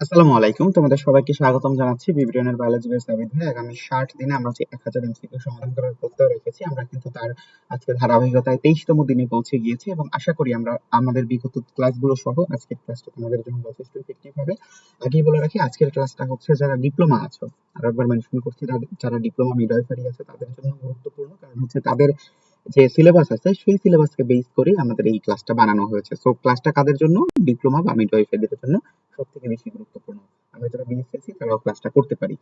আসসালামু আলাইকুম। তোমাদের সবাইকে স্বাগতম জানাচ্ছি বায়োলজি বেস আগামী ষাট দিনে আমরা যে এক হাজার এমসিকিউ সমাধান করার রেখেছি। আমরা কিন্তু তার আজকে ধারাবাহিকতায় তেইশতম দিনে পৌঁছে গিয়েছি এবং আশা করি আমরা আমাদের বিগত ক্লাসগুলো সহ আজকের ক্লাসটা তোমাদের জন্য যথেষ্ট ইফেক্টিভ হবে আগেই বলে রাখি। আজকের ক্লাসটা হচ্ছে যারা ডিপ্লোমা আছো, আরও একবার মেনশন করছি যারা ডিপ্লোমা মিডওয়াইফারি আছে, তাদের জন্য গুরুত্বপূর্ণ। কারণ হচ্ছে তাদের যে সিলেবাস আছে, সেই সিলেবাসকে বেস করে আমাদের এই ক্লাসটা বানানো হয়েছে। সো ক্লাসটা কাদের জন্য? ডিপ্লোমা বা মিডওয়াইফারিদের জন্য সব থেকে বেশি গুরুত্বপূর্ণ। আমরা যারা বিএসসি তারাও ক্লাসটা করতে পারি।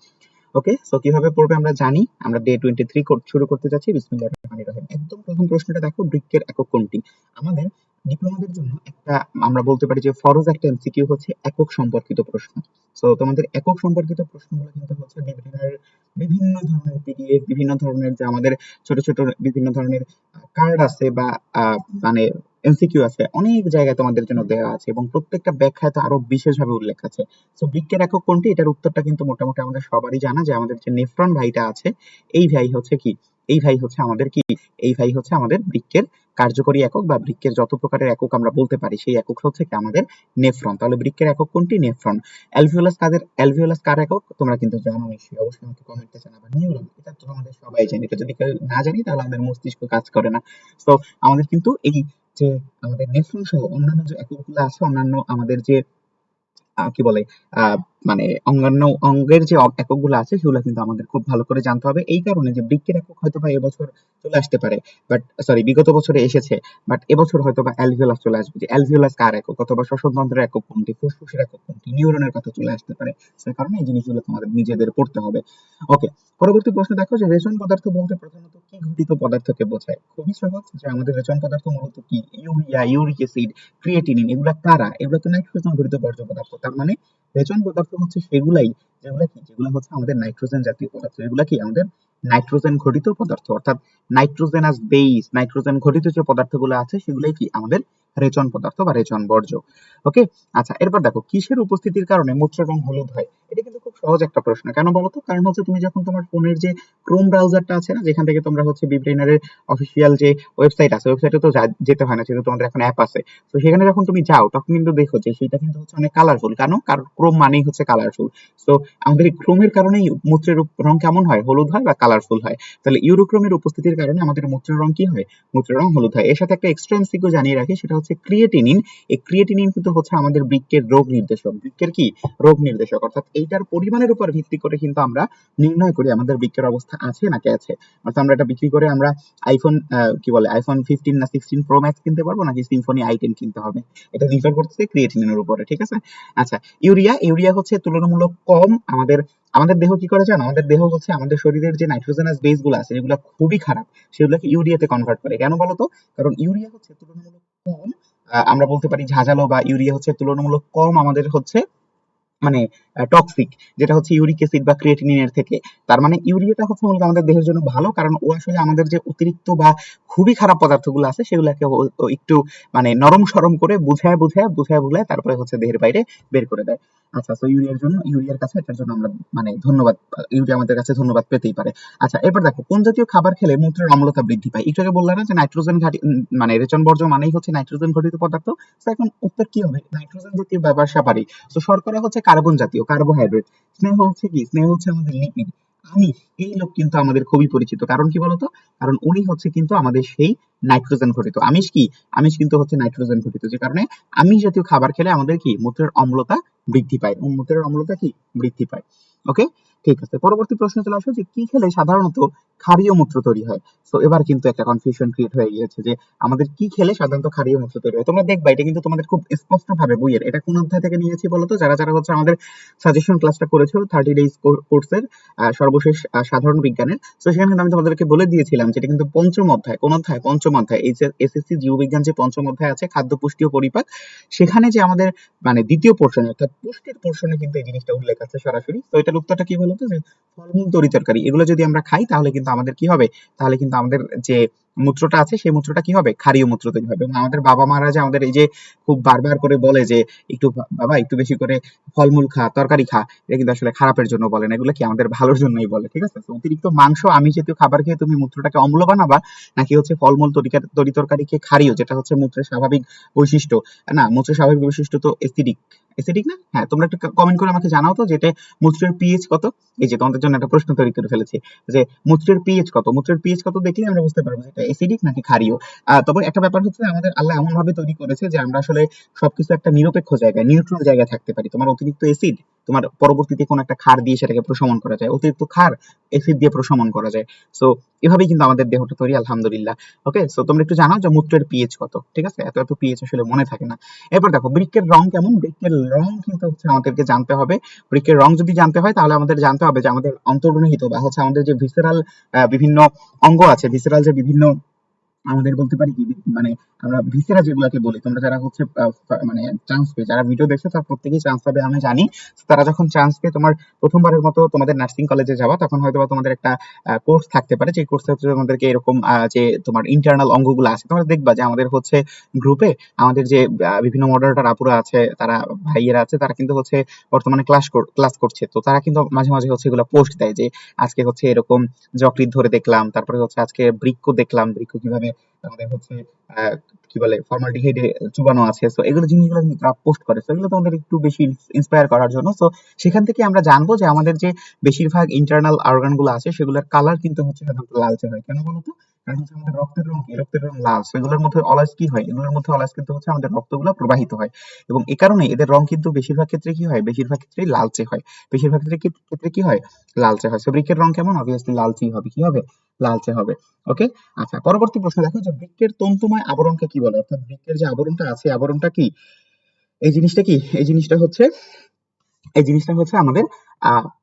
ওকে সো কীভাবে পড়বে আমরা জানি। আমরা ডে টোয়েন্টি থ্রি শুরু করতে যাচ্ছি। বিসমিল্লাহ রহমানির রহিম। একদম প্রথম প্রশ্নটা দেখো বৃক্কের একক কোনটি? আমাদের ডিপ্লোমাদের জন্য একটা, আমরা বলতে পারি যে ফরজ একটা এমসিকিউ হচ্ছে একক সম্পর্কিত প্রশ্ন। সো তোমাদের একক সম্পর্কিত প্রশ্নগুলো কিন্তু হচ্ছে বিভিন্ন বিভিন্ন ধরনের পিডিএফ বিভিন্ন ধরনের যে আমাদের ছোট ছোট বিভিন্ন ধরনের কার্ড আছে বা মানে এমসিকিউ আছে, অনেক জায়গায় তোমাদের জন্য দেওয়া আছে এবং প্রত্যেকটা ব্যাখ্যায় তো আরও বিশেষভাবে উল্লেখ আছে। তো বৃক্কের একক কোনটি? এটার উত্তরটা কিন্তু মোটামুটি আমাদের সবারই জানা যে আমাদের যে নেফ্রন ভাইটা আছে, এই ভাই হচ্ছে কি? এই ভাই হচ্ছে আমাদের কি এই ভাই হচ্ছে আমাদের বৃক্কের কার্যকরী একক বা বৃক্কের যত প্রকারের একক আমরা বলতে পারি সেই একক হচ্ছে কি আমাদের নেফ্রন। তাহলে বৃক্কের একক কোনটি? নেফ্রন। অ্যালভিওলাস কাদের অ্যালভিওলাস কার একক? তোমরা কিন্তু জানো নিশ্চয়ই অবশ্যই আমাকে কমেন্টে জানাবা নিউরন এটা তো আমাদের সবাই জানি এটা যদি কেউ না জানি তাহলে আমাদের মস্তিষ্ক কাজ করে না। তো আমাদের কিন্তু এই যে আমাদের নেফ্রন সহ অন্যান্য যে এককগুলো আছে অন্যান্য আমাদের যে কি বলে আহ, মানে অন্যান্য অঙ্গের যে অ- এককগুলো আছে, সেগুলো কিন্তু আমাদের খুব ভালো করে জানতে হবে। এই কারণে যে বৃক্কের একক হয়তো বা এবছর চলে আসতে পারে বাট সরি বিগত বছরে এসেছে বাট এবছর হয়তো বা অ্যালভিওলাস চলে আসবে। যে অ্যালভিওলাস কার একক? অথবা শ্বসনতন্ত্রের একক কোনটি? ফুসফুসের একক কোনটি? নিউরনের কথা চলে আসতে পারে। সেই কারণে এই জিনিসগুলো তোমাদের নিজেদের পড়তে হবে। ওকে পরবর্তী প্রশ্ন দেখো যে রেচন পদার্থ বলতে প্রধানত কি ঘটিত পদার্থকে বোঝায়? খুবই সহজ, যে আমাদের রেশন পদার্থ মূলত কি? ইউরিয়া, ইউরিক অ্যাসিড, ক্রিয়েটিনিন, এগুলা কারা? এগুলো তো নাইট্রোজেন ঘটিত বর্জ্য পদার্থ, তার মানে রেচন পদার্থ হচ্ছে সেগুলাই, যেগুলা কি? যেগুলো হচ্ছে আমাদের নাইট্রোজেন জাতীয় পদার্থ। এগুলা কি আমাদের নাইট্রোজেন ঘটিত পদার্থ, অর্থাৎ নাইট্রোজেনাস বেস নাইট্রোজেন ঘটিত যে পদার্থগুলো আছে, সেগুলাই কি? আমাদের রেচন পদার্থ বা রেচন বর্জ্য। ওকে? আচ্ছা এরপর দেখো, কিসের উপস্থিতির কারণে মূত্রের রং হলুদ হয়? এটা কিন্তু খুব সহজ একটা প্রশ্ন। কেন বলতো কারণ হচ্ছে তুমি যখন তোমার ফোনের যে ক্রোম ব্রাউজারটা আছে না, যেখান থেকে তোমরা হচ্ছে বিব্রেনারের অফিসিয়াল যে ওয়েবসাইট আছে ওয়েবসাইটে তো যেতে হয় না, যেহেতু তোমাদের এখন অ্যাপ আছে। তো সেখানে যখন তুমি যাও, তখন কিন্তু দেখো যে সেটা কিন্তু হচ্ছে অনেক কালারফুল কেন? কারণ ক্রোম মানেই হচ্ছে কালারফুল তো আমাদের ক্রোমের কারণেই মূত্রের রং কেমন হয়? হলুদ হয় বা কালারফুল হয়। তাহলে ইউরোক্রোমের উপস্থিতির কারণে আমাদের মূত্রের রং কি হয়? মূত্রের রং হলুদ হয়। এর সাথে একটা এক্সট্রা এমসিকিউ জানিয়ে রাখি, সেটা হচ্ছে ক্রিয়েটিনিন এই ক্রিয়েটিনিন কিন্তু হচ্ছে আমাদের বৃক্কের রোগ নির্দেশক। বৃক্কের কি? রোগ নির্দেশক। অর্থাৎ এইটার পরিমাণের উপর ভিত্তি করে কিন্তু আমরা নির্ণয় করি আমাদের বৃক্কের অবস্থা আছে নাকি আছে। অর্থাৎ আমরা এটা বিক্রি করে আমরা আইফোন কি বলে আইফোন ফিফটিন না সিক্সটিন প্রো ম্যাক্স কিনতে পারব নাকি সিম্ফনি আই টেন কিনতে হবে? এটা নির্ভর করতেছে ক্রিয়েটিনিনের উপরে, ঠিক আছে? আচ্ছা ইউরিয়া ইউরিয়া হচ্ছে তুলনামূলক কম আমাদের আমাদের দেহ কি করে জানো? আমাদের দেহ হচ্ছে আমাদের শরীরের যে নাইট্রোজেনাস বেসগুলো আছে যেগুলো খুবই খারাপ। সেগুলোকে ইউরিয়াতে কনভার্ট করে। কেন বলতো কারণ ইউরিয়া হচ্ছে তুলনামূলক কম আমরা বলতে পারি ঝাঁঝালো বা ইউরিয়া হচ্ছে তুলনামূলক কম আমাদের হচ্ছে মানে টক্সিক যেটা হচ্ছে ইউরিক অ্যাসিড বা ক্রিয়েটিনিনের থেকে। তার মানে ইউরিয়াটা হচ্ছে মূলত আমাদের দেহের জন্য ভালো, কারণ ও আসলে আমাদের যে অতিরিক্ত বা খুবই খারাপ পদার্থগুলো আছে, সেগুলোকে একটু মানে নরম সরম করে বুঝায় বুঝায় বুঝায় বুঝায় তারপরে হচ্ছে দেহের বাইরে বের করে দেয়। আচ্ছা তো ইউরিয়ার জন্য, ইউরিয়ার কাছে এটার জন্য আমরা মানে ধন্যবাদ, ইউরিয়া আমাদের কাছে ধন্যবাদ পেতেই পারে। আচ্ছা এরপর দেখো, কোন জাতীয় খাবার খেলে মূত্রের অম্লতা বৃদ্ধি পায়? একটু আগে বললাম না যে নাইট্রোজেন ঘাটি মানে রেচন বর্জ্য মানেই হচ্ছে নাইট্রোজেন ঘটিত পদার্থ। তো এখন উত্তর কি হবে? নাইট্রোজেন জাতীয় ব্যবসা পারি তো শর্করা হচ্ছে কার্বন জাতীয়, কার্বোহাইড্রেট। স্নেহ হচ্ছে কি? স্নেহ হচ্ছে আমাদের লিপিড আমিষ এই লোক কিন্তু আমাদের খুবই পরিচিত। কারণ কি বলতো? কারণ উনি হচ্ছে কিন্তু আমাদের সেই নাইট্রোজেন ঘটিত। আমিষ কি? আমিষ কিন্তু হচ্ছে নাইট্রোজেন ঘটিত। যে কারণে আমিষ জাতীয় খাবার খেলে আমাদের কি? মূত্রের অম্লতা বৃদ্ধি পায়। মূত্রের অম্লতা কি? বৃদ্ধি পায়। ওকে ঠিক আছে। পরবর্তী প্রশ্ন চলে আসো যে কি খেলে সাধারণত ক্ষারীয় মূত্র তৈরি হয়। তো এবার কিন্তু একটা কনফিউশন ক্রিয়েট হয়ে গিয়েছে যে আমাদের কি খেলে সাধারণত ক্ষারীয় মূত্র তৈরি হয়। তোমরা দেখবা, এটা কিন্তু তোমাদের খুব স্পষ্ট ভাবে বইয়ের, এটা কোন অধ্যায় থেকে নিয়েছি বলতো? যারা যারা হচ্ছে আমাদের সাজেশন ক্লাসটা করেছ থার্টি ডেজ কোর্সের সর্বশেষ সাধারণ বিজ্ঞানের, তো সেখানে কিন্তু আমি তোমাদেরকে বলে দিয়েছিলাম যেটা কিন্তু পঞ্চম অধ্যায়। কোন অধ্যায়? পঞ্চম অধ্যায়। এই যে এসএসসি জীববিজ্ঞান যে পঞ্চম অধ্যায় আছে খাদ্য পুষ্টি ও পরিপাক, সেখানে যে আমাদের মানে দ্বিতীয় পোর্শনে অর্থাৎ পুষ্টির পোর্শনে কিন্তু এই জিনিসটা উল্লেখ আছে সরাসরি। তো এটার উত্তরটা কি বলতো? যে ফলমূল তরিতরকারি এগুলো যদি আমরা খাই, তাহলে কিন্তু আমাদের কি হবে? তাহলে কিন্তু আমাদের যে মূত্রটা আছে, সেই মূত্রটা কি হবে? ক্ষারীয় মূত্র তৈরি হবে। এবং আমাদের বাবা মারা যে আমাদের এই যে খুব বারবার করে বলে যে, একটু বাবা, একটু বেশি করে ফলমূল খা, তরকারি খা। এটা কিন্তু আসলে খারাপের জন্য বলে না। এগুলো কি আমাদের ভালোর জন্যই বলে, ঠিক আছে? অতিরিক্ত মাংস আমিষ জাতীয় খাবার খেয়ে তুমি মূত্রটাকে অম্ল বানাবা, নাকি হচ্ছে ফলমূল তরি তরকারি খেয়ে ক্ষারীয়, যেটা হচ্ছে মূত্রের স্বাভাবিক বৈশিষ্ট্য। না, মূত্রের স্বাভাবিক বৈশিষ্ট্য তো এসিডিক এসিডিক না? হ্যাঁ তোমরা একটু কমেন্ট করে আমাকে জানাও তো যেটা মূত্রের পিএইচ কত? এই যে তোমাদের জন্য একটা প্রশ্ন তৈরি করে ফেলেছি যে, মূত্রের পিএইচ কত? মূত্রের পিএইচ কত দেখলে আমরা বুঝতে পারব যে এটা এসিডিক নাকি ক্ষারীয়? তবে একটা ব্যাপার হচ্ছে আমাদের আল্লাহ এমন ভাবে তৈরি করেছে যে আমরা আসলে সবকিছু একটা নিরপেক্ষ জায়গায় নিউট্রাল জায়গায় থাকতে পারি। তোমার অতিরিক্ত এসিড তোমার পরবর্তীতে কোনো একটা ক্ষার দিয়ে সেটাকে প্রশমন করা যায়। অতিরিক্ত ক্ষার এসিড দিয়ে প্রশমন করা যায়। সো এভাবেই কিন্তু আমাদের দেহটা তৈরি, আলহামদুলিল্লাহ। ওকে সো তোমরা একটু জানাও যে মূত্রের পিএইচ কত? ঠিক আছে? এত এত পিএইচ আসলে মনে থাকে না। এরপর দেখো বৃক্কের রং কেমন? বৃক্কের রং কিন্তু হচ্ছে আমাদেরকে জানতে হবে। বৃক্কের রং যদি জানতে হয়, তাহলে আমাদের জানতে হবে যে আমাদের অন্তর্নিহিত বা হচ্ছে আমাদের যে ভিসেরাল বিভিন্ন অঙ্গ আছে ভিসেরাল যে বিভিন্ন আমাদের বলতে পারি কি মানে আমরা ভিসেরা যেগুলোকে বলি, তোমরা যারা হচ্ছে মানে চান্স পেয়ে, যারা ভিডিও দেখছ, তারা প্রত্যেকেই চান্স পাবে, আমি জানি। তারা যখন চান্স পেয়ে তোমার প্রথমবারের মতো তোমাদের নার্সিং কলেজে যাবা, তখন হয়তো তোমাদের একটা কোর্স থাকতে পারে। যে কোর্সে হচ্ছে তোমাদেরকে এরকম যে তোমার ইন্টারনাল অঙ্গগুলো আছে, তোমরা দেখবা যে আমাদের হচ্ছে গ্রুপে আমাদের যে বিভিন্ন মডারেটর আপুরা আছে, তারা ভাইয়েরা আছে, তারা কিন্তু হচ্ছে বর্তমানে ক্লাস ক্লাস করছে। তো তারা কিন্তু মাঝে মাঝে হচ্ছে এগুলো পোস্ট দেয় যে, আজকে হচ্ছে এরকম যকৃৎ ধরে দেখলাম, তারপরে হচ্ছে আজকে বৃক্ক দেখলাম, বৃক্ষ কীভাবে আমাদের হচ্ছে কি বলে ফর্মালডিহাইডে চুবানো আছে। সো এগুলো জিনিসগুলো কিন্তু তারা পোস্ট করে। সো এগুলো তোমাদের একটু বেশি ইন্সপায়ার করার জন্য। সো সেখান থেকে আমরা জানব যে আমাদের যে বেশিরভাগ ইন্টারনাল অর্গানগুলো আছে, সেগুলোর কালার কিন্তু হচ্ছে সাধারণত লালচে হয়। কেন বলতো? কারণ হচ্ছে আমাদের রক্তের রং কি? রক্তের রং লাল। এগুলোর মধ্যে অলস কি হয়? এগুলোর মধ্যে অলস কিন্তু হচ্ছে আমাদের রক্তগুলো প্রবাহিত হয়। এবং এ কারণে এদের রং কিন্তু বেশিরভাগ ক্ষেত্রে কি হয়? বেশিরভাগ ক্ষেত্রেই লালচে হয়। বেশিরভাগ ক্ষেত্রে কি- ক্ষেত্রে হয়? লালচে হয়। সো রং কেমন? অবভিয়াসলি লালচেই হবে। কি হবে? লালচে হবে। ওকে আচ্ছা পরবর্তী প্রশ্ন দেখো যে বৃক্ষের তন্তুময় আবরণকে কি বলে? অর্থাৎ বৃক্ষের যে আবরণটা আছে, আবরণটা কি? এই জিনিসটা কি? এই জিনিসটা হচ্ছে এই জিনিসটা হচ্ছে আমাদের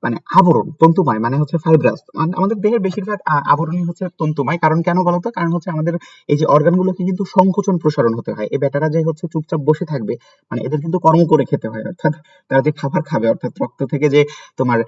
মানে আবরণ, তন্তুময় মানে হচ্ছে ফাইব্রাস মানে আমাদের দেহের বেশিরভাগ আবরণই হচ্ছে তন্তুময়। কারণ কেন বলতো? কারণ হচ্ছে আমাদের এই যে অর্গানগুলোকে কিন্তু সংকোচন প্রসারণ হতে হয়। এই বেটারা যে হচ্ছে চুপচাপ বসে থাকবে মানে এদের কিন্তু কর্ম করে খেতে হয়, অর্থাৎ তারা যে খাবার খাবে, অর্থাৎ রক্ত থেকে যে তোমার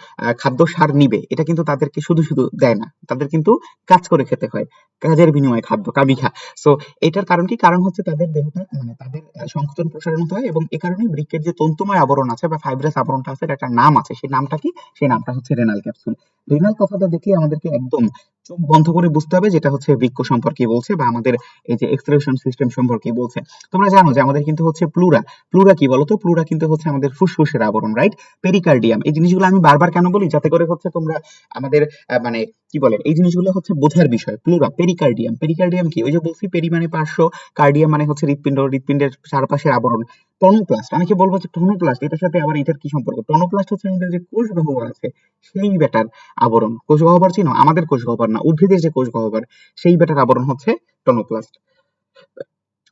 খাদ্য সার নিবে, এটা কিন্তু তাদেরকে শুধু শুধু দেয় না। তাদের কিন্তু কাজ করে খেতে হয়, কাজের বিনিময়ে খাদ্য কাবিখা সো এটার কারণ কি? কারণ হচ্ছে তাদের দেহটা মানে তাদের সংকোচন প্রসারণ হতে হয় এবং এ কারণে বৃক্ষের যে তন্তুময় আবরণ আছে বা ফাইব্রাস আবরণটা আছে, এটার একটা নাম আছে। সেই নামটা কি সেই নামটা হচ্ছে রেনাল ক্যাপসুল রেনাল কথাটা দেখলে আমাদেরকে একদম চোখ বন্ধ করে বুঝতে হবে যেটা হচ্ছে বৃক্ক সম্পর্কে বলছে বা আমাদের এই যে এক্সক্রেশন সিস্টেম সম্পর্কে বলছে। তোমরা জানো যে আমাদের কিন্তু হচ্ছে প্লুরা প্লুরা কি বলতো? প্লুরা কিন্তু হচ্ছে আমাদের ফুসফুসের আবরণ রাইট পেরিকার্ডিয়াম এই জিনিসগুলো আমি বারবার কেন বলি? যাতে করে হচ্ছে তোমরা আমাদের মানে কি বলে? এই জিনিসগুলো হচ্ছে বোঝার বিষয় প্লুরা পেরিকার্ডিয়াম পেরিকার্ডিয়াম কি? ওই যে বলছি পেরি মানে পার্শ্ব কার্ডিয়াম মানে হচ্ছে হৃৎপিণ্ড, হৃৎপিণ্ডের চারপাশের আবরণ। টনোপ্লাস্ট, অনেকে বলব যে টনোপ্লাস্ট, এটার সাথে আবার এটার কি সম্পর্ক? টনোপ্লাস্ট হচ্ছে আমাদের যে কোষ গহ্বর আছে, সেই বেটার আবরণ। কোষ গহ্বর চিনো আমাদের কোষ গহ্বর না, উদ্ভিদের যে কোষ গহ্বর, সেই বেটার আবরণ হচ্ছে টনোপ্লাস্ট।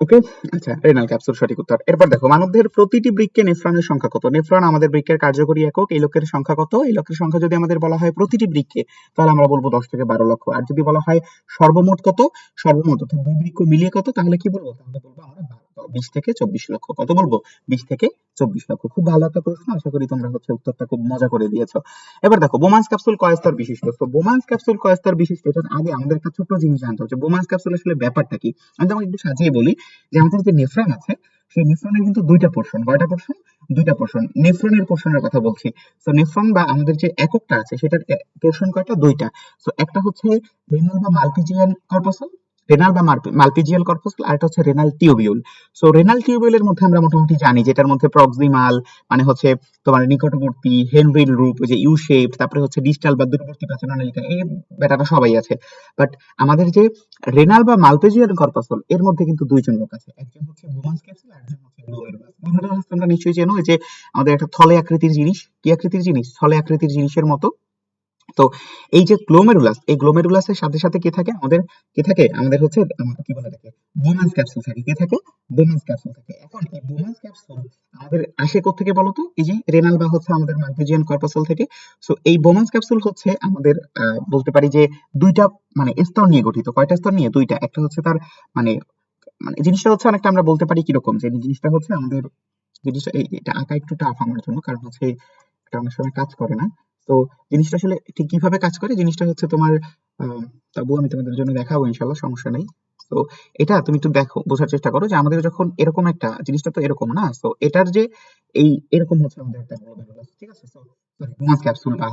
ওকে? আচ্ছা রেনাল ক্যাপসুল সঠিক উত্তর। এরপর দেখো, মানবদেহের প্রতিটি বৃক্কে নেফ্রনের সংখ্যা কত? নেফ্রন আমাদের বৃক্কের কার্যকরী একক, এই লোকের সংখ্যা কত? এই লোকের সংখ্যা যদি আমাদের বলা হয় প্রতিটি বৃক্কে তাহলে আমরা বলব দশ থেকে বারো লক্ষ। আর যদি বলা হয় সর্বমোট কত? সর্বমোট অর্থাৎ দুই বৃক্ক মিলিয়ে কত? তাহলে কি বলব? তাহলে বলব আমরা বিশ থেকে চব্বিশ লক্ষ। কত বলব? বিশ থেকে চব্বিশ লক্ষ। খুব ভালো একটা প্রশ্ন। আশা করি তোমরা হচ্ছে উত্তরটা খুব মজা করে দিয়েছ। এবার দেখো, বোমান্স ক্যাপসুল কয় স্তর বিশিষ্ট? তো বোমান্স ক্যাপসুল কয় স্তর বিশিষ্ট? এটার আগে আমাদের একটা ছোট্ট জিনিস জানতে হচ্ছে। বোমান্স ক্যাপসুল আসলে ব্যাপারটা কি? আমি তোমাকে একটু সাজিয়ে বলি যে আমাদের যে নেফ্রন আছে, সেই নেফ্রনের কিন্তু দুইটা পোর্শন। কয়টা পোর্শন? দুইটা পোর্শন। নেফ্রনের পোর্শনের কথা বলছি। তো নেফ্রন বা আমাদের যে এককটা আছে, সেটার পোর্শন কয়টা? দুইটা। তো একটা হচ্ছে রেনাল বা মালপিজিয়ান কর্পাসল রেনাল বা মালপিজিয়াল কর্পাসল আর একটা হচ্ছে রেনাল টিউবিউল সো রেনাল টিউবিউলের মধ্যে আমরা মোটামুটি জানি যেটার মধ্যে প্রক্সিমাল মানে হচ্ছে তোমার নিকটবর্তী হেনরিল রূপ যে ইউ শেপ তারপরে হচ্ছে ডিস্টাল বা দূরবর্তী প্রাচীনলিকা এই ব্যাটাটা সবাই আছে। বাট আমাদের যে রেনাল বা মালপেজিয়ান কর্পাসল এর মধ্যে কিন্তু দুইজন লোক আছে। একজন হচ্ছে বোমান্স ক্যাপসুল আর একজন হচ্ছে গ্লোমেরুলাস তোমরা নিশ্চয়ই জানো যে আমাদের একটা থলে আকৃতির জিনিস। কি আকৃতির জিনিস? থলে আকৃতির জিনিসের মতো তো এই যে গ্লোমেরুলাস এই গ্লোমেরুলাসের সাথে সাথে কি থাকে? আমাদের, কি থাকে? আমাদের হচ্ছে আমাদের কি বলে থাকে বোমান্স ক্যাপসুল থাকে। কি থাকে? বোমান্স ক্যাপসুল থাকে। এখন এই বোমান্স ক্যাপসুল আমাদের আসে থেকে বলতো? এই যে রেনাল বা হচ্ছে আমাদের মালপিজিয়ান কর্পাসল থেকে। সো এই বোমান্স ক্যাপসুল হচ্ছে আমাদের বলতে পারি যে দুইটা মানে স্তর নিয়ে গঠিত। কয়টা স্তর নিয়ে? দুইটা। একটা হচ্ছে তার মানে মানে জিনিসটা হচ্ছে অনেকটা আমরা বলতে পারি কীরকম? যে জিনিসটা হচ্ছে আমাদের, জিনিসটা এটা আঁকা একটু টাফ আমার জন্য। কারণ হচ্ছে এটা অনেক সময় কাজ করে না। তো জিনিসটা আসলে ঠিক কীভাবে কাজ করে? জিনিসটা হচ্ছে তোমার আহ, তবুও আমি তোমাদের জন্য দেখাবো ইনশাল্লাহ সমস্যা নেই। তো এটা তুমি একটু দেখো, বোঝার চেষ্টা করো যে আমাদের যখন এরকম একটা জিনিসটা তো এরকম না তো এটার যে এই এরকম হচ্ছে আমাদের একটা ঠিক আছে?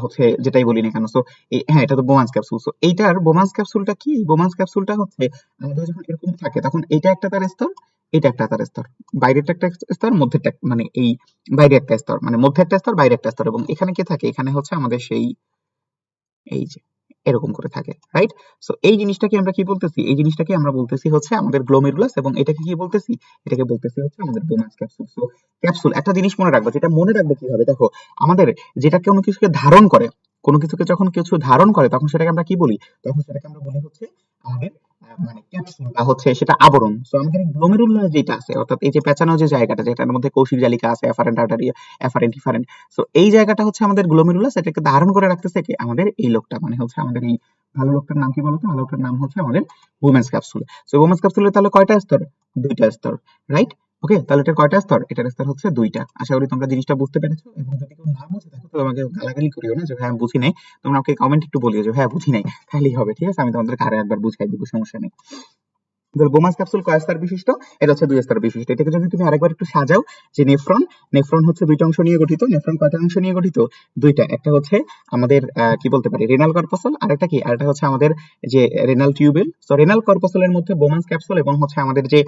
হচ্ছে যেটাই বলি না কেন সো হ্যাঁ এটা তো ক্যাপসুল সো এইটার ক্যাপসুলটা কি? ক্যাপসুলটা হচ্ছে আমাদের যখন এরকম থাকে, তখন এটা একটা তার স্তর, এটা একটা তার স্তর, বাইরেরটা একটা স্তর মানে এই বাইরে একটা স্তর মানে মধ্যে একটা স্তর বাইরে একটা স্তর, এবং এখানে কি থাকে? এখানে হচ্ছে আমাদের সেই, এই যে এরকম করে থাকে রাইট সো এই জিনিসটাকে আমরা কি বলতেছি? এই জিনিসটাকে আমরা বলতেছি হচ্ছে আমাদের গ্লোমেরুলাস এবং এটাকে কি বলতেছি? এটাকে বলতেছি হচ্ছে আমাদের বোমাস ক্যাপসুল সো ক্যাপসুল একটা জিনিস মনে রাখব, যেটা মনে রাখব কীভাবে? দেখো, আমাদের যেটা কোনো কিছুকে ধারণ করে, কোনো কিছুকে যখন কিছু ধারণ করে, তখন সেটাকে আমরা কি বলি? তখন সেটাকে আমরা বলি হচ্ছে আমাদের মানে ক্যাপসুল বা হচ্ছে সেটা আবরণ। সো আমাদের গ্লোমেরুলার যেটা আছে, অর্থাৎ এই যে পেঁচানো যে জায়গাটা যেটার মধ্যে কৌশিক জালিকা আছে আর্টারি সো এই জায়গাটা হচ্ছে আমাদের গ্লোমেরুলাস এটাকে ধারণ করে রাখতেছে কি? আমাদের এই লোকটা মানে হচ্ছে আমাদের এই ভালো লোকটার নাম কি বলতো? ভালো লোকটার নাম হচ্ছে আমাদের উমেন্স ক্যাপসুল সো উমেন্স ক্যাপসুলের তাহলে কয়টা স্তর? দুইটা স্তর রাইট ওকে তাহলে এটা কয়টা স্তর? এটার স্তর হচ্ছে দুইটা। আশা করি তোমরা জিনিসটা বুঝতে পেরেছ। এবং যদি কেউ না বুঝে থাকো তো আমাকে গালাগালি করিও না যে হ্যাঁ আমি বুঝি নাই। তোমরা আমাকে কমেন্ট একটু বলিও যে হ্যাঁ বুঝি নাই। তাহলেই হবে, ঠিক আছে? আমি তোমাদের আরও একবার বুঝাই দিব, সমস্যা নেই। বোমাস ক্যাপসুল কয় স্তর বিশিষ্ট, এটা হচ্ছে দুই স্তর বিশিষ্ট। এটাকে যদি তুমি আরেকবার একটু সাজাও, যে নেফ্রন নেফ্রন হচ্ছে দুইটা অংশ নিয়ে গঠিত, নেফ্রন কয়টা অংশ নিয়ে গঠিত? দুইটা। একটা হচ্ছে আমাদের কি বলতে পারি, রেনাল কর্পসল আর একটা কি? আরেকটা হচ্ছে আমাদের যে রেনাল টিউবেল। সো রেনাল কর্পসলের মধ্যে বোমান্স ক্যাপসুল এবং হচ্ছে আমাদের যে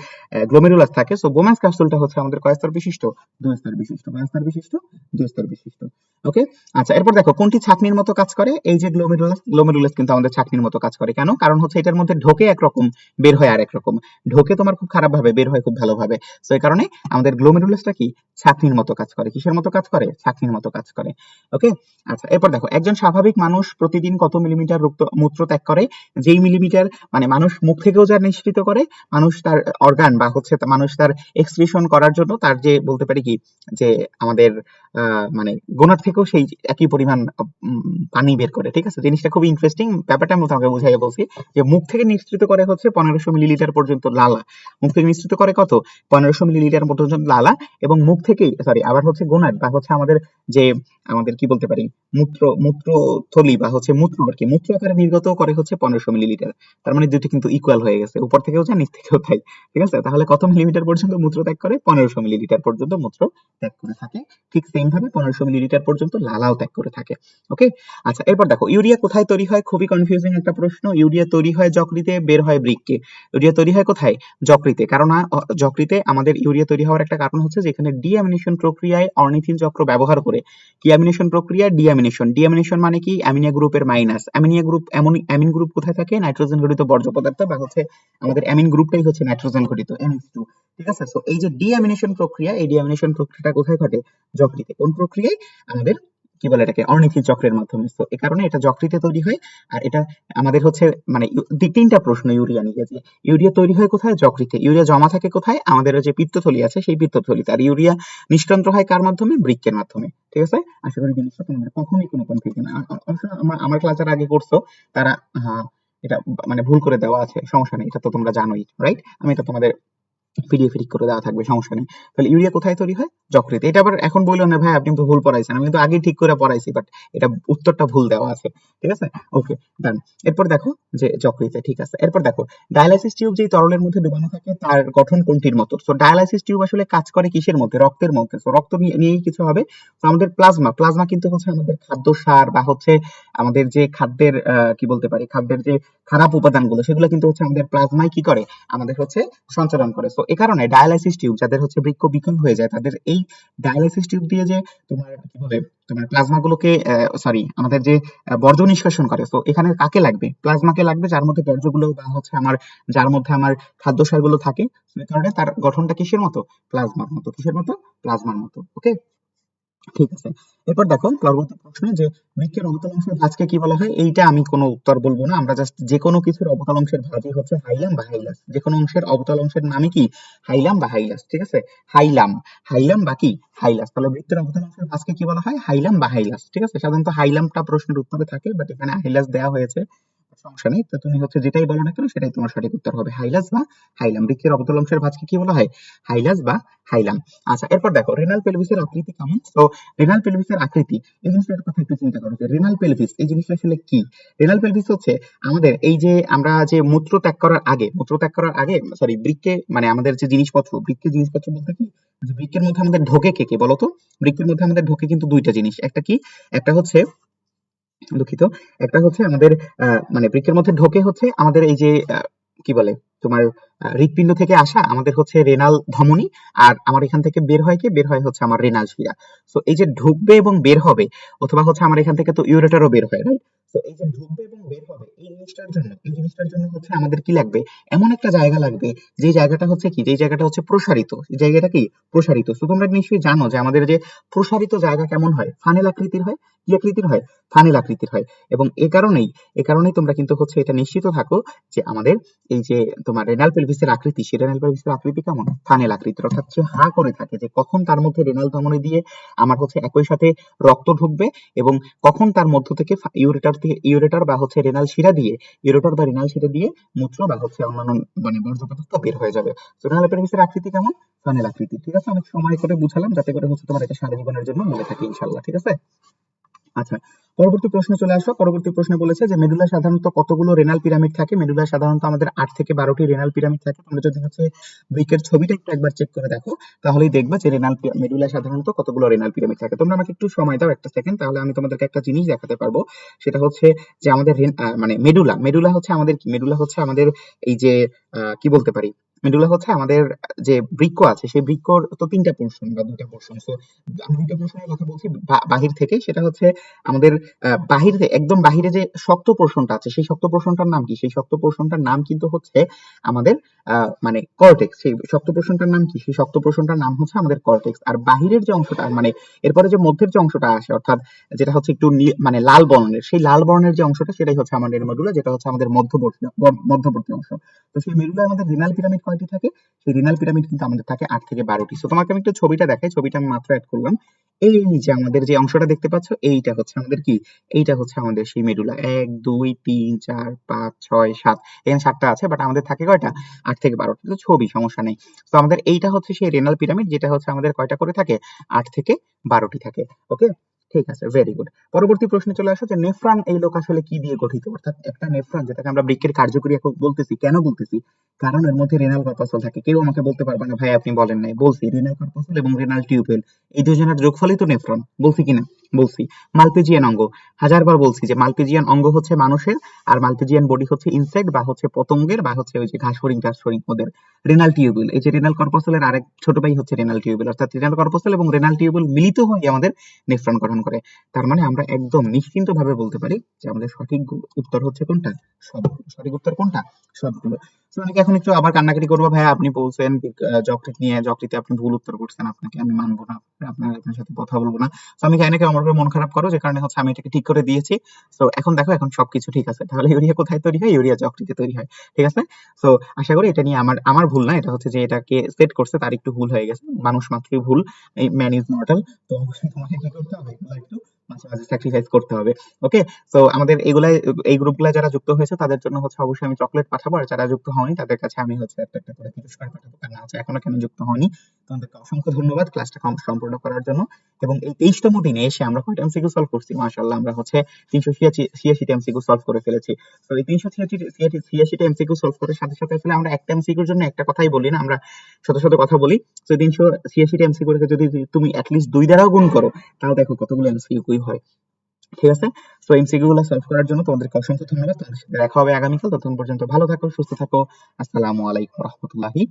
গ্লোমেরুলাস থাকে সো বোমান্স ক্যাপসুলটা হচ্ছে আমাদের কয় স্তর বিশিষ্ট, দুই স্তর বিশিষ্ট। কয় স্তর বিশিষ্ট, দুই স্তর বিশিষ্ট। ওকে আচ্ছা এরপর দেখো, কোনটি ছাকনির মতো কাজ করে? এই যে গ্লোমেরুলাস গ্লোমেরুলাস কিন্তু আমাদের ছাকনির মতো কাজ করে। কেন? কারণ হচ্ছে এটার মধ্যে ঢোকে একরকম, বের হয় আরেক রকম। ঢোকে তোমার খুব খারাপ ভাবে, বের হয় খুব ভালোভাবে তো এই কারণে আমাদের গ্লোমেরুলাসটা কি? ছাকনির মতো কাজ করে। কিসের মতো কাজ করে? ছাকনির মতো কাজ করে। ওকে আচ্ছা এরপর দেখো, একজন স্বাভাবিক মানুষ প্রতিদিন কত মিলিমিটার রক্ত- মূত্র ত্যাগ করে? যেই মিলিমিটার মানে মানুষ মুখ থেকেও যা নিঃসৃত করে, মানুষ তার অর্গান বা হচ্ছে মানুষ তার এক্সপ্রেশন করার জন্য তার যে, বলতে পারি কি? যে, আমাদের মানে গোনার থেকেও সেই একই পরিমাণ পানি বের করে। ঠিক আছে? জিনিসটা খুব ইন্টারেস্টিং ব্যাপারটা আমি তোমাকে বুঝাইয়া বলছি যে, মুখ থেকে নিঃসৃত করে হচ্ছে পনেরোশো মিলিলিটার পর্যন্ত লালা। মুখ থেকে নিঃসৃত করে কত? পনেরোশো মিলিলিটার পর্যন্ত লালা এবং মুখ থেকেই সরি আবার হচ্ছে গোনার বা হচ্ছে আমাদের যে, আমাদের কি বলতে পারি, মূত্র, মূত্রথলি বা হচ্ছে মূত্র আর কি, মূত্র আকারে নির্গত করে হচ্ছে পনেরোশো মিলিলিটার। তার মানে দুটি কিন্তু ইকুয়াল হয়ে গেছে। উপর থেকেও যায়, নিচ থেকেও তাই ঠিক আছে? তাহলে কত মিলিমিটার পর্যন্ত মূত্র ত্যাগ করে? পনেরোশো মিলিলিটার পর্যন্ত মূত্র ত্যাগ করে থাকে। ঠিক সেম ভাবে পনেরোশো মিলিলিটার পর্যন্ত লালাও ত্যাগ করে থাকে। ওকে? আচ্ছা এরপর দেখো, ইউরিয়া কোথায় তৈরি হয়? খুবই কনফিউজিং একটা প্রশ্ন। ইউরিয়া তৈরি হয় যকৃতে, বের হয় বৃক্কে। ইউরিয়া তৈরি হয় কোথায়? যকৃতে। কারণ যকৃতে আমাদের ইউরিয়া তৈরি হওয়ার একটা কারণ হচ্ছে যে এখানে ডিঅ্যামিনেশন প্রক্রিয়ায় অর্নিথিন চক্র ব্যবহার করে। কি অ্যামিনেশন প্রক্রিয়া? ডিঅ্যামিনেশন ডিঅ্যামিনেশন মানে কি? অ্যামিনিয়া গ্রুপের মাইনাস। অ্যামিনিয়া গ্রুপ এমন, অ্যামিন গ্রুপ কোথায় থাকে? নাইট্রোজেন ঘটিত বর্জ্য পদার্থ বা হচ্ছে আমাদের অ্যামিন গ্রুপটাই হচ্ছে নাইট্রোজেন ঘটিত NH2 ঠিক আছে? সো এই যে ডিঅ্যামিনেশন প্রক্রিয়া, এই ডিঅ্যামিনেশন প্রক্রিয়াটা কোথায় ঘটে? যকৃতে। কোন প্রক্রিয়ায়? আমাদের কি বলে এটাকে অর্নিথিন চক্রের মাধ্যমে। তো এই কারণে এটা যকৃতে তৈরি হয়, আর এটা আমাদের হচ্ছে মানে তিনটা প্রশ্ন ইউরিয়া নিয়ে, যে ইউরিয়া তৈরি হয় কোথায়, যকৃতে। ইউরিয়া জমা থাকে কোথায়, আমাদের যে পিত্তথলি আছে, সেই পিত্তথলিতে। আর ইউরিয়া নিষ্কান্ত হয় কার মাধ্যমে? বৃক্কের মাধ্যমে। ঠিক আছে? আশা করি জিনিসটা তোমাদের কখনোই কোনো কনফিউশন আমার আমার ক্লাস যারা আগে করছ, তারা এটা মানে ভুল করে দেওয়া আছে, সমস্যা নেই। এটা তো তোমরা জানোই রাইট আমি এটা তোমাদের পিডিএফ এডিট করে দেওয়া থাকবে, সমস্যা নেই। তাহলে ইউরিয়া কোথায় তৈরি হয়? যকৃতে। এটা আবার এখন বলল না, ভাই, আপনি তো ভুল পড়াইছেন। আমি কিন্তু আগে ঠিক করে পড়াইছি বাট এটা উত্তরটা ভুল দেওয়া আছে। ঠিক আছে? ওকে ডান এরপর দেখো যে যকৃতে, ঠিক আছে? এরপর দেখো, ডায়ালাইসিস টিউব যেই তরলের মধ্যে ডুবানো থাকে, তার গঠন কোনটির মতো? সো ডায়ালাইসিস টিউব আসলে কাজ করে কিসের মধ্যে? রক্তের মধ্যে। সো রক্ত নিয়েই কিছু হবে। তো আমাদের প্লাজমা প্লাজমা কিন্তু হচ্ছে আমাদের খাদ্য সার বা হচ্ছে আমাদের যে খাদ্যের কি বলতে পারি? খাদ্যের যে খারাপ উপাদানগুলো, সেগুলো কিন্তু হচ্ছে আমাদের প্লাজমায় কি করে? আমাদের হচ্ছে সঞ্চালন করে। সো এ কারণে ডায়ালাইসিস টিউব যাদের হচ্ছে বৃক্ক বিকল হয়ে যায়, তাদের এই ডায়ালাইসিস টিউব দিয়ে যে তোমার, কি বলে, তোমার প্লাজমা গুলোকে সরি আমাদের যে বর্জ্য নিষ্কাশন করে। তো এখানে কাকে লাগবে? প্লাজমাকে লাগবে যার মধ্যে বর্জ্যগুলো বা হচ্ছে আমার, যার মধ্যে আমার খাদ্য সারগুলো থাকে। তো কারণে তার গঠনটা কিসের মতো? প্লাজমার মতো। কিসের মতো? প্লাজমার মতো। ওকে ঠিক আছে। এরপর দেখো পরবর্তী প্রশ্ন যে বৃক্ষের অবতল অংশের ভাঁজকে কি বলা হয়? এইটা আমি কোনো উত্তর বলব না। আমরা জাস্ট যে কোনো কিছুর অবতল অংশের ভাঁজই হচ্ছে হাইলাম বা হাইলাস। যে কোনো অংশের অবতল অংশের নামই কি? হাইলাম বা হাইলাস, ঠিক আছে? হাইলাম। হাইলাম বা কি? হাইলাস। তাহলে বৃত্তের অবতল অংশের ভাঁজকে কি বলা হয়? হাইলাম বা হাইলাস, ঠিক আছে? সাধারণত হাইলামটা প্রশ্নের উত্তরে থাকে বাট এখানে হাইলাস দেওয়া হয়েছে। সমস্যা নেই। তো তুমি হচ্ছে যেটাই বলো না কেন, সেটাই তোমার সঠিক উত্তর হবে। হাইলাস বা হাইলাম। বৃক্ষের অবতল অংশের কি বলা হয়? হাইলাস বা হাইলাম। আচ্ছা এরপর দেখো রেনাল পেলভিসের আকৃতি কেমন? তো রেনাল পেলভিসের আকৃতি, এই জিনিসটার কথা একটু চিন্তা করো যে রেনাল পেলভিস এই জিনিসটা আসলে কি? রেনাল পেলভিস হচ্ছে আমাদের এই যে আমরা যে মূত্র ত্যাগ করার আগে, মূত্র ত্যাগ করার আগে সরি বৃক্কে মানে আমাদের যে জিনিসপত্র বৃক্কের জিনিসপত্র বলতে কি? যে বৃক্কের মধ্যে আমাদের ঢোকে কে কে বলতো বৃক্কের মধ্যে আমাদের ঢোকে কিন্তু দুইটা জিনিস। একটা কি? একটা হচ্ছে দুঃখিত। একটা হচ্ছে আমাদের মানে বৃক্কের মধ্যে ঢোকে হচ্ছে আমাদের এই যে কি বলে, তোমার হৃৎপিণ্ড থেকে আসা আমাদের হচ্ছে রেনাল ধমনী আর আমার এখান থেকে বের হয় কি? বের হয় হচ্ছে আমার রেনাল শিরা। তো এই যে ঢুকবে এবং বের হবে, অথবা হচ্ছে আমার এখান থেকে তো ইউরেটারও বের হয় রাইট তো এই যে ঢুকবে এবং বের হবে, এই জিনিসটার জন্য, এই জিনিসটার জন্য হচ্ছে আমাদের কি লাগবে? এমন একটা জায়গা লাগবে, যে জায়গাটা হচ্ছে কি? যে জায়গাটা হচ্ছে প্রসারিত। এই জায়গাটা কি? প্রসারিত। তো তোমরা নিশ্চয়ই জানো যে আমাদের যে প্রসারিত জায়গা কেমন হয়? ফানেল আকৃতির হয়। কি আকৃতির হয়? ফানেল আকৃতির হয়। এবং এ কারণেই এ কারণেই তোমরা কিন্তু হচ্ছে এটা নিশ্চিত থাকো যে আমাদের এই যে তোমার রেনাল পেলভিসের আকৃতি, সেই রেনাল পেলভিসের আকৃতি কেমন? ফানেল আকৃতির। অর্থাৎ সে হা করে থাকে যে কখন তার মধ্যে রেনাল ধমনী দিয়ে আমার হচ্ছে একই সাথে রক্ত ঢুকবে এবং কখন তার মধ্য থেকে ইউরেটার থেকে, ইউরেটার বা হচ্ছে রেনাল শিরা দিয়ে, ইউরেটার বা রেনাল শিরা দিয়ে মূত্র বা হচ্ছে অন্যান্য মানে বর্জ্য পদার্থ বের হয়ে যাবে। তো রেনাল পেলভিসের আকৃতি কেমন? ফানেল আকৃতি ঠিক আছে? অনেক সময় করে বুঝালাম যাতে করে হচ্ছে তোমার এটা সারা জীবনের জন্য মনে থাকে ইনশাল্লাহ ঠিক আছে? আচ্ছা পরবর্তী প্রশ্নে চলে আসো পরবর্তী প্রশ্নে বলেছে যে মেডুলা সাধারণত কতগুলো রেনাল পিরামিড থাকে? মেডুলা সাধারণত আমাদের আট থেকে বারোটি রেনাল পিরামিড থাকে। তোমরা যদি হচ্ছে ব্রিকের ছবিটা একটু একবার চেক করে দেখো, তাহলেই দেখবা যে রেনাল মেডুলা সাধারণত কতগুলো রেনাল পিরামিড থাকে। তোমরা আমাকে একটু সময় দাও একটা সেকেন্ড তাহলে আমি তোমাদেরকে একটা জিনিস দেখাতে পারব। সেটা হচ্ছে যে আমাদের মানে মেডুলা মেডুলা হচ্ছে আমাদের কি? মেডুলা হচ্ছে আমাদের এই যে কি বলতে পারি? মেডুলা হচ্ছে আমাদের যে বৃক্ক আছে, সেই বৃক্ষর তো তিনটা পোর্শন বা দুইটা পোর্শন সো আমি দুইটা পোর্শনের কথা বলছি বাহির থেকে সেটা হচ্ছে আমাদের বাহির একদম বাহিরে যে শক্ত পোর্শনটা আছে, সেই শক্ত পোর্শনটার নাম কি? সেই শক্ত পোর্শনটার নাম কিন্তু হচ্ছে আমাদের মানে কর্টেক্স সেই শক্ত পোর্শনটার নাম কি? সেই শক্ত পোর্শনটার নাম হচ্ছে আমাদের কর্টেক্স আর বাহিরের যে অংশটা মানে এরপরে যে মধ্যের যে অংশটা আসে, অর্থাৎ যেটা হচ্ছে একটু মানে লাল বর্ণের, সেই লাল বর্ণের যে অংশটা, সেটাই হচ্ছে আমাদের মেডুলা যেটা হচ্ছে আমাদের মধ্যবর্তী মধ্যবর্তী অংশ। তো সেই মেডুলা আমাদের রিনাল পিরামিড কয়টি থাকে, সেই রিনাল পিরামিড কিন্তু আমাদের থাকে আট থেকে বারোটি। তো তোমাকে আমি একটু ছবিটা দেখাই, ছবিটা আমি মাত্র অ্যাড করলাম। এই যে আমাদের যে অংশটা দেখতে পাচ্ছ, এইটা হচ্ছে আমাদের কি? এইটা হচ্ছে আমাদের সেই মেডুলা এক, দুই, তিন, চার, পাঁচ, ছয়, সাত। এখানে সাতটা আছে বাট আমাদের থাকে কয়টা? আট থেকে বারোটা। তো ছবি, সমস্যা নেই। তো আমাদের এইটা হচ্ছে সেই রেনাল পিরামিড যেটা হচ্ছে আমাদের কয়টা করে থাকে? আট থেকে বারোটি থাকে ওকে ঠিক আছে ভেরি গুড পরবর্তী প্রশ্নে চলে আসো যে নেফ্রন এই লোক আসলে কি দিয়ে গঠিত? অর্থাৎ একটা নেফ্রন, যেটাকে আমরা বৃক্কের কার্যকরী একক বলতেছি, কেন বলতেছি? কারণ এর মধ্যে রেনাল কর্পাসল থাকে। কেউ আমাকে বলতে পারবে না, ভাই আপনি বলেন নাই। বলছি রেনাল কর্পাসল এবং রেনাল টিউবেল এই দুজনের যোগফলই তো নেফ্রন। বলছি কিনা? বলছি। মালপেজিয়ান অঙ্গ। হাজারবার বলছি যে মালপেজিয়ান অঙ্গ হচ্ছে মানুষের আর মালপেজিয়ান বডি হচ্ছে ইনসেক্ট বা হচ্ছে পতঙ্গের বা হচ্ছে ওই যে ঘাস ফড়িং ঘাস ফড়িং ওদের। রেনাল টিউবুল এই যে রেনাল কর্পাসলের আরেক ছোট ভাই হচ্ছে রেনাল টিউবুল অর্থাৎ রেনাল কর্পাসল এবং রেনাল টিউবুল মিলিত হয়ে আমাদের নেফ্রন গঠন করে। তার মানে আমরা একদম নিশ্চিন্ত ভাবে বলতে পারি যে আমাদের সঠিক উত্তর হচ্ছে কোনটা? সবগুলো সঠিক উত্তর কোনটা? সবগুলো। অনেকে এখন একটু আবার কান্নাকাটি করব ভাই আপনি বলছেন যকৃত নিয়ে, যকৃতে আপনি ভুল উত্তর করছেন, আপনাকে আমি মানবো না, আপনার আপনার সাথে কথা বলব না। তো আমি চাই না আমার উপরে মন খারাপ করো, যে কারণে হচ্ছে আমি এটাকে ঠিক করে দিয়েছি। তো এখন দেখো, এখন সবকিছু ঠিক আছে। তাহলে ইউরিয়া কোথায় তৈরি হয়? ইউরিয়া যকৃতে তৈরি হয়। ঠিক আছে? তো আশা করি এটা নিয়ে আমার আমার ভুল না, এটা হচ্ছে যে এটাকে সেট করছে, তার একটু ভুল হয়ে গেছে। মানুষ মাত্রই ভুল ম্যান ইজ মর্টাল তো অবশ্যই তোমাকে কি করতে হবে? একটু মাঝে করতে হবে ওকে তো আমাদের এগুলাই, এই গ্রুপগুলো যারা যুক্ত হয়েছে, তাদের জন্য হচ্ছে অবশ্যই আমি চকলেট পাঠাবো, আর যারা যুক্ত হয়নি, তাদের কাছে আমি হচ্ছে একটা একটা করে পুরস্কার পাঠাবো। কারণ হচ্ছে এখনও কেন যুক্ত হয়নি? তোমাদেরকে অসংখ্য ধন্যবাদ ক্লাসটা সম্পূর্ণ করার জন্য। এবং এই তেইশতম দিনে এসে আমরা কয়টা এমসিকিউ সলভ করছি? মাশাআল্লাহ, আমরা হচ্ছে তিনশো ছিয়াশি, ছিয়াশিটা এমসিকিউ সলভ করে ফেলেছি। তো এই তিনশো ছিয়াশি ছিয়াশিটা এমসিকিউ সলভ করার সাথে সাথে আসলে আমরা একটা এমসিকিউর জন্য একটা কথাই বলি না, আমরা শত শত কথা বলি। তো তিনশো ছিয়াশিটা এমসিকিউ যদি তুমি অ্যাটলিস্ট দুই দ্বারাও গুণ করো, তাও দেখো কতগুলো এমসিকিউ হয়। ঠিক আছে? তো এমসিকিউ গুলো সলভ করার জন্য তোমাদেরকে অসংখ্য ধন্যবাদ। তোমাদের সাথে দেখা হবে আগামীকাল। ততক্ষণ পর্যন্ত ভালো থাকো, সুস্থ থাকো। আসসালামু আলাইকুম রহমতুল্লাহি